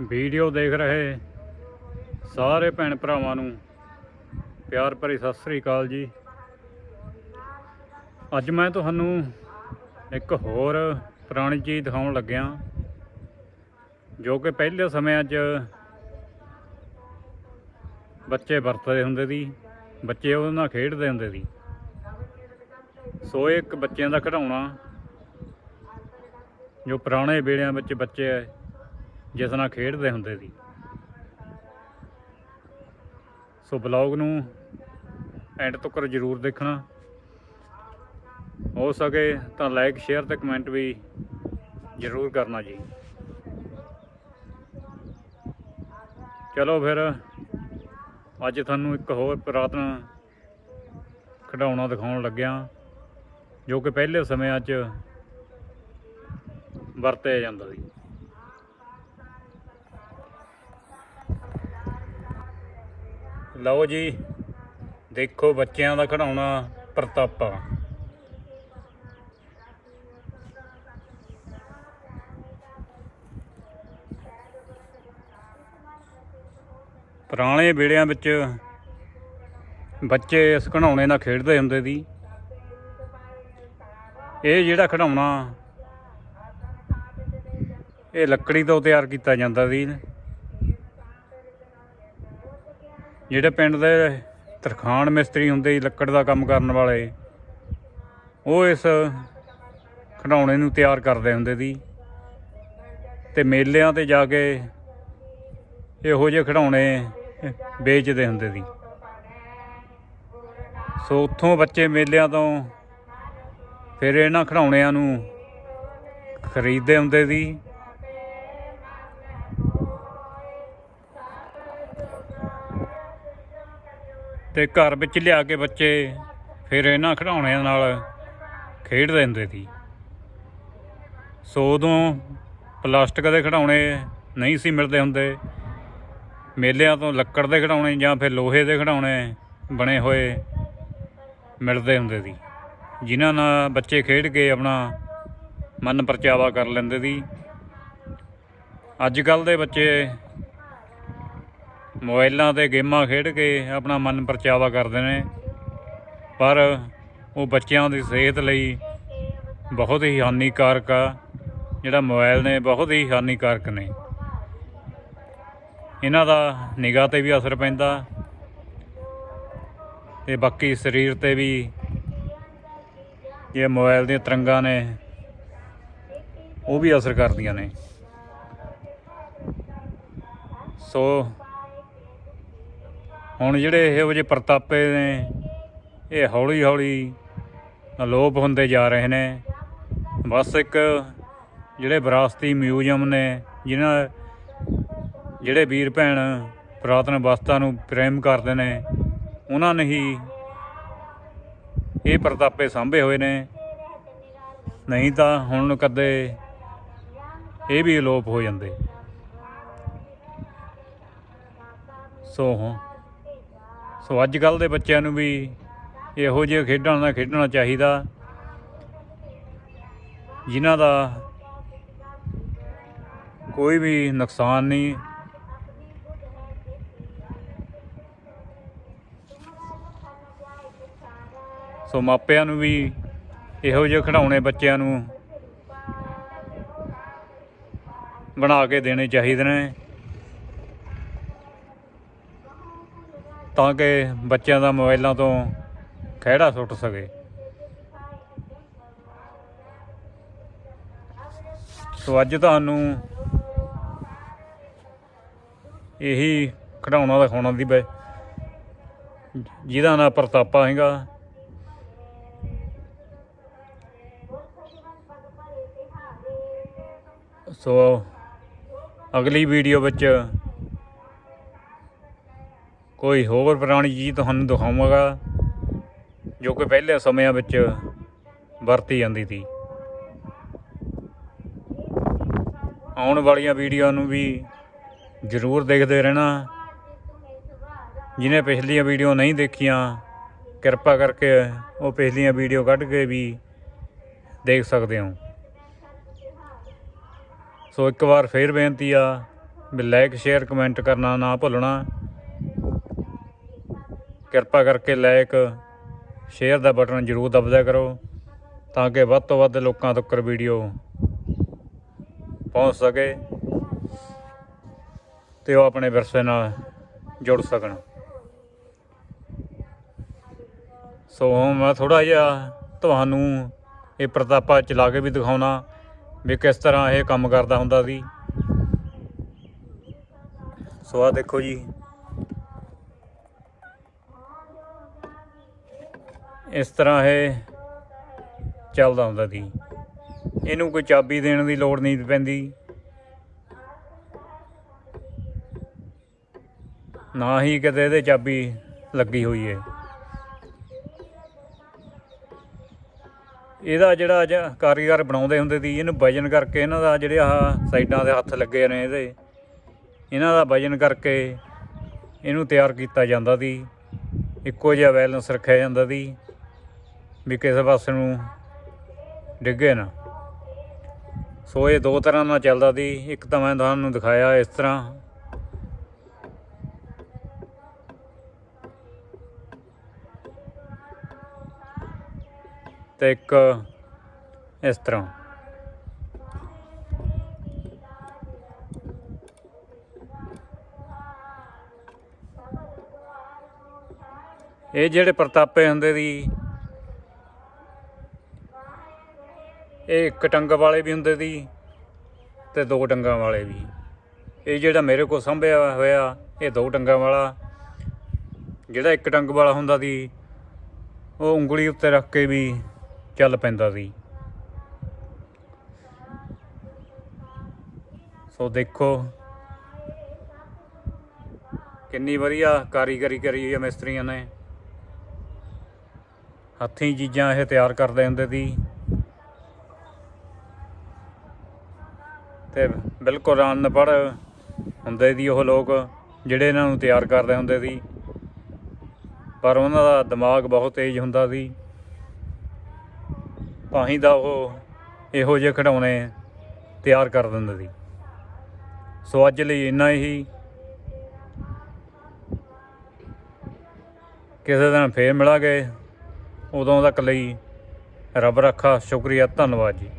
Video ਦੇਖ ਰਹੇ ਸਾਰੇ ਭੈਣ ਭਰਾਵਾਂ ਨੂੰ ਪਿਆਰ ਭਰੀ ਸਤਿ ਸ੍ਰੀ ਅਕਾਲ ਜੀ। ਅੱਜ ਮੈਂ ਤੁਹਾਨੂੰ ਇੱਕ ਹੋਰ ਪੁਰਾਣੀ ਚੀਜ਼ ਦਿਖਾਉਣ ਲੱਗਿਆ, ਜੋ ਕਿ ਪਹਿਲੇ ਸਮਿਆਂ 'ਚ ਬੱਚੇ ਵਰਤਦੇ ਹੁੰਦੇ ਸੀ, ਬੱਚੇ ਉਹਦੇ ਨਾਲ ਖੇਡਦੇ ਹੁੰਦੇ ਸੀ। ਸੋ ਇਹ ਇੱਕ ਬੱਚਿਆਂ ਦਾ ਖਿਡੌਣਾ, ਜੋ ਪੁਰਾਣੇ ਵੇਲਿਆਂ ਵਿੱਚ ਬੱਚੇ ਜਿਸ ਨਾਲ ਖੇਡਦੇ ਹੁੰਦੇ ਸੀ। ਸੋ ਬਲੌਗ ਨੂੰ ਐਂਡ ਤੱਕ ਜ਼ਰੂਰ ਦੇਖਣਾ। ਹੋ ਸਕੇ ਤਾਂ ਲਾਈਕ, ਸ਼ੇਅਰ ਤੇ ਕਮੈਂਟ ਵੀ ਜ਼ਰੂਰ ਕਰਨਾ ਜੀ। ਚਲੋ ਫਿਰ, ਅੱਜ ਤੁਹਾਨੂੰ ਇੱਕ ਹੋਰ ਪੁਰਾਤਨ ਖਿਡੌਣਾ ਦਿਖਾਉਣ ਲੱਗਿਆ, ਜੋ ਕਿ ਪਹਿਲੇ ਸਮਿਆਂ 'ਚ ਵਰਤਿਆ ਜਾਂਦਾ ਸੀ। ਲਓ ਜੀ, ਦੇਖੋ ਬੱਚਿਆਂ ਦਾ ਖਿਡੌਣਾ ਪ੍ਰਤਾਪਾ। ਪੁਰਾਣੇ ਵੇੜਿਆਂ ਵਿੱਚ ਬੱਚੇ ਇਸ ਖਿਡੌਣੇ ਨਾਲ ਖੇਡਦੇ ਹੁੰਦੇ ਸੀ। ਇਹ ਜਿਹੜਾ ਖਿਡੌਣਾ ਇਹ ਲੱਕੜੀ ਤੋਂ ਤਿਆਰ ਕੀਤਾ ਜਾਂਦਾ ਸੀ। ਜਿਹੜੇ ਪਿੰਡ ਦੇ ਤਰਖਾਣ ਮਿਸਤਰੀ ਹੁੰਦੇ ਸੀ, ਲੱਕੜ ਦਾ ਕੰਮ ਕਰਨ ਵਾਲੇ, ਉਹ ਇਸ ਖਿਡੌਣੇ ਨੂੰ ਤਿਆਰ ਕਰਦੇ ਹੁੰਦੇ ਸੀ ਤੇ ਮੇਲਿਆਂ ਤੇ ਜਾ ਕੇ ਇਹੋ ਜਿਹੇ ਖਿਡੌਣੇ ਵੇਚਦੇ ਹੁੰਦੇ ਸੀ। ਸੋ ਉੱਥੋਂ ਬੱਚੇ ਮੇਲਿਆਂ ਤੋਂ ਫਿਰ ਇਹਨਾਂ ਖਿਡੌਣਿਆਂ ਨੂੰ ਖਰੀਦਦੇ ਹੁੰਦੇ ਸੀ। ਤੇ ਘਰ ਵਿੱਚ ਲਿਆ ਕੇ ਬੱਚੇ ਫਿਰ ਇਹਨਾਂ ਖਿਡੌਣਿਆਂ ਨਾਲ ਖੇਡਦੇ ਹੁੰਦੇ ਸੀ। ਸੋ ਉਦੋਂ ਪਲਾਸਟਿਕ ਦੇ ਖਿਡੌਣੇ ਨਹੀਂ ਸੀ ਮਿਲਦੇ ਹੁੰਦੇ। ਮੇਲਿਆਂ ਤੋਂ ਲੱਕੜ ਦੇ ਖਿਡੌਣੇ ਜਾਂ ਫਿਰ ਲੋਹੇ ਦੇ ਖਿਡੌਣੇ ਬਣੇ ਹੋਏ ਮਿਲਦੇ ਹੁੰਦੇ ਸੀ। ਜਿਨ੍ਹਾਂ ਨਾਲ ਬੱਚੇ ਖੇਡ ਕੇ ਆਪਣਾ ਮਨ ਪਰਚਾਵਾ ਕਰ ਲੈਂਦੇ ਸੀ। ਅੱਜ ਕੱਲ ਦੇ ਬੱਚੇ ਮੋਬਾਈਲਾਂ ਤੇ ਗੇਮਾਂ ਖੇਡ ਕੇ ਆਪਣਾ ਮਨ ਪਰਚਾਵਾ ਕਰਦੇ ਨੇ। ਪਰ ਉਹ ਬੱਚਿਆਂ ਦੀ ਸਿਹਤ ਲਈ ਬਹੁਤ ਹੀ ਹਾਨੀਕਾਰਕ ਆ। ਜਿਹੜਾ ਮੋਬਾਈਲ ਨੇ ਬਹੁਤ ਹੀ ਹਾਨੀਕਾਰਕ ਨੇ। ਇਹਨਾਂ ਦਾ ਨਿਗਾਹ ਤੇ ਵੀ ਅਸਰ ਪੈਂਦਾ ਤੇ ਬਾਕੀ ਸਰੀਰ ਤੇ ਵੀ ਇਹ ਮੋਬਾਈਲ ਦੀਆਂ ਤਰੰਗਾਂ ਨੇ, ਉਹ ਵੀ ਅਸਰ ਕਰਦੀਆਂ ਨੇ। ਸੋ ਹੁਣ ਜਿਹੜੇ ਇਹੋ ਜਿਹੇ ਪ੍ਰਤਾਪੇ ਨੇ, ਇਹ ਹੌਲੀ ਹੌਲੀ ਅਲੋਪ ਹੁੰਦੇ ਜਾ ਰਹੇ ਨੇ। ਬਸ ਇੱਕ ਜਿਹੜੇ ਵਿਰਾਸਤੀ ਮਿਊਜ਼ੀਅਮ ਨੇ, ਜਿਨ੍ਹਾਂ ਜਿਹੜੇ ਵੀਰ ਭੈਣ ਪੁਰਾਤਨ ਵਸਤਾਂ ਨੂੰ ਪ੍ਰੇਮ ਕਰਦੇ ਨੇ, ਉਹਨਾਂ ਨੇ ਹੀ ਇਹ ਪ੍ਰਤਾਪੇ ਸਾਂਭੇ ਹੋਏ ਨੇ। ਨਹੀਂ ਤਾਂ ਹੁਣ ਕਦੇ ਇਹ ਵੀ ਅਲੋਪ ਹੋ ਜਾਂਦੇ। ਸੋ ਹਾਂ ਸੋ ਅੱਜ ਕੱਲ ਦੇ ਬੱਚਿਆਂ ਨੂੰ ਵੀ ਇਹੋ ਜਿਹੇ ਖੇਡਾਂ ਨਾਲ ਖੇਡਣਾ ਚਾਹੀਦਾ। ਜਿਨ੍ਹਾਂ ਦਾ ਕੋਈ ਵੀ ਨੁਕਸਾਨ ਨਹੀਂ। ਸੋ ਮਾਪਿਆਂ ਨੂੰ ਵੀ ਇਹੋ ਜਿਹੇ ਖਿਡੌਣੇ ਬੱਚਿਆਂ ਨੂੰ ਬਣਾ ਕੇ ਦੇਣੇ ਚਾਹੀਦੇ ਨੇ। ਤਾਂ ਕਿ ਬੱਚਿਆਂ ਦਾ ਮੋਬਾਈਲਾਂ ਤੋਂ ਖਹਿੜਾ ਸੁੱਟ ਸਕੇ। ਸੋ ਅੱਜ ਤੁਹਾਨੂੰ ਇਹੀ ਖਿਡੌਣਾ ਦਿਖਾਉਣਾ ਦੀ ਬੈ ਜਿਹਦਾ ਨਾਂ ਪ੍ਰਤਾਪਾ ਹੈਗਾ। ਸੋ ਅਗਲੀ ਵੀਡੀਓ ਵਿੱਚ ਕੋਈ ਹੋਰ ਪੁਰਾਣੀ ਚੀਜ਼ ਤੁਹਾਨੂੰ ਦਿਖਾਵਾਂਗਾ, ਜੋ ਕਿ ਪਹਿਲੇ ਸਮਿਆਂ ਵਿੱਚ ਵਰਤੀ ਜਾਂਦੀ ਸੀ। ਆਉਣ ਵਾਲੀਆਂ ਵੀਡੀਓ ਨੂੰ ਵੀ ਜ਼ਰੂਰ ਦੇਖਦੇ ਰਹਿਣਾ। ਜਿਨੇ ਪਿਛਲੀਆਂ ਵੀਡੀਓ ਨਹੀਂ ਦੇਖੀਆਂ, ਕਿਰਪਾ ਕਰਕੇ ਉਹ ਪਿਛਲੀਆਂ ਵੀਡੀਓ ਕੱਢ ਕੇ ਵੀ ਦੇਖ ਸਕਦੇ ਹੋ। ਸੋ ਇੱਕ ਵਾਰ ਫੇਰ ਬੇਨਤੀ ਆ ਵੀ ਲਾਈਕ ਸ਼ੇਅਰ ਕਮੈਂਟ ਕਰਨਾ ਨਾ ਭੁੱਲਣਾ। ਕਿਰਪਾ ਕਰਕੇ ਲਾਈਕ ਸ਼ੇਅਰ ਦਾ ਬਟਨ ਜ਼ਰੂਰ ਦਬਦਿਆ ਕਰੋ ਤਾਂ ਕਿ ਵੱਧ ਤੋਂ ਵੱਧ ਲੋਕਾਂ ਤੱਕ ਵੀਡੀਓ ਪਹੁੰਚ ਸਕੇ ਤੇ ਉਹ ਆਪਣੇ ਵਿਰਸੇ ਨਾਲ ਜੁੜ ਸਕਣ। ਸੋ ਮੈਂ ਥੋੜਾ ਜਿਹਾ ਤੁਹਾਨੂੰ ਇਹ ਪ੍ਰਤਾਪਾ ਚਲਾ ਕੇ ਵੀ ਦਿਖਾਉਣਾ ਵੀ ਕਿਸ ਤਰ੍ਹਾਂ ਇਹ ਕੰਮ ਕਰਦਾ ਹੁੰਦਾ ਸੀ। ਸੋ ਆ ਦੇਖੋ ਜੀ। ਇਸ ਤਰ੍ਹਾਂ ਇਹ ਚੱਲਦਾ ਹੁੰਦਾ ਸੀ। ਇਹਨੂੰ ਕੋਈ ਚਾਬੀ ਦੇਣ ਦੀ ਲੋੜ ਨਹੀਂ ਪੈਂਦੀ। ਨਾ ਹੀ ਕਿਤੇ ਇਹਦੇ ਚਾਬੀ ਲੱਗੀ ਹੋਈ ਹੈ ਇਹਦਾ ਜਿਹੜਾ ਅੱਜ ਕਾਰੀਗਰ ਬਣਾਉਂਦੇ ਹੁੰਦੇ ਸੀ, ਇਹਨੂੰ ਵਜਨ ਕਰਕੇ ਇਹਨਾਂ ਦਾ ਜਿਹੜੇ ਆਹ ਸਾਈਡਾਂ ਦੇ ਹੱਥ ਲੱਗੇ ਨੇ ਇਹਦੇ, ਇਹਨਾਂ ਦਾ ਵਜਨ ਕਰਕੇ ਇਹਨੂੰ ਤਿਆਰ ਕੀਤਾ ਜਾਂਦਾ ਸੀ। ਇੱਕੋ ਜਿਹਾ ਬੈਲੈਂਸ ਰੱਖਿਆ ਜਾਂਦਾ ਸੀ। ਵੀ ਕਿਸੇ ਪਾਸੇ ਨੂੰ ਡਿੱਗੇ ਨਾ। ਸੋ ਇਹ ਦੋ ਤਰ੍ਹਾਂ ਨਾਲ ਚੱਲਦਾ ਸੀ। ਇੱਕ ਤਾਂ ਮੈਂ ਤੁਹਾਨੂੰ ਦਿਖਾਇਆ ਇਸ ਤਰ੍ਹਾਂ। ਤੇ ਇੱਕ ਇਸ ਤਰ੍ਹਾਂ। ਇਹ ਜਿਹੜੇ ਪ੍ਰਤਾਪੇ ਹੁੰਦੇ ਦੀ ਇਹ ਇੱਕ ਟੰਗ ਵਾਲੇ ਵੀ ਹੁੰਦੇ ਸੀ ਤੇ ਦੋ ਟੰਗਾਂ ਵਾਲੇ ਵੀ। ਇਹ ਜਿਹੜਾ ਮੇਰੇ ਕੋਲ ਸੰਭਿਆ ਹੋਇਆ, ਇਹ ਦੋ ਟੰਗਾਂ ਵਾਲਾ। ਜਿਹੜਾ ਇੱਕ ਟੰਗ ਵਾਲਾ ਹੁੰਦਾ ਸੀ, ਉਹ ਉਂਗਲੀ ਉੱਤੇ ਰੱਖ ਕੇ ਵੀ ਚੱਲ ਪੈਂਦਾ ਸੀ। ਸੋ ਦੇਖੋ ਕਿੰਨੀ ਵਧੀਆ ਕਾਰੀਗਰੀ ਕਰੀ ਹੋਈ ਹੈ ਮਿਸਤਰੀਆਂ ਨੇ। ਹੱਥੀਂ ਚੀਜ਼ਾਂ ਇਹ ਤਿਆਰ ਕਰਦੇ ਹੁੰਦੇ ਸੀ ਤੇ ਬਿਲਕੁਲ ਅਨਪੜ੍ਹ ਹੁੰਦੇ ਸੀ ਉਹ ਲੋਕ, ਜਿਹੜੇ ਇਹਨਾਂ ਨੂੰ ਤਿਆਰ ਕਰਦੇ ਹੁੰਦੇ ਸੀ। ਪਰ ਉਹਨਾਂ ਦਾ ਦਿਮਾਗ ਬਹੁਤ ਤੇਜ਼ ਹੁੰਦਾ ਸੀ। ਤਾਂ ਹੀ ਦਾ ਉਹ ਇਹੋ ਜਿਹੇ ਖਿਡੌਣੇ ਤਿਆਰ ਕਰ ਦਿੰਦੇ ਸੀ। ਸੋ ਅੱਜ ਲਈ ਇੰਨਾ ਹੀ। ਕਿਸੇ ਦਿਨ ਫੇਰ ਮਿਲਾਂਗੇ। ਉਦੋਂ ਤੱਕ ਲਈ ਰੱਬ ਰੱਖਾ, ਸ਼ੁਕਰੀਆ, ਧੰਨਵਾਦ ਜੀ।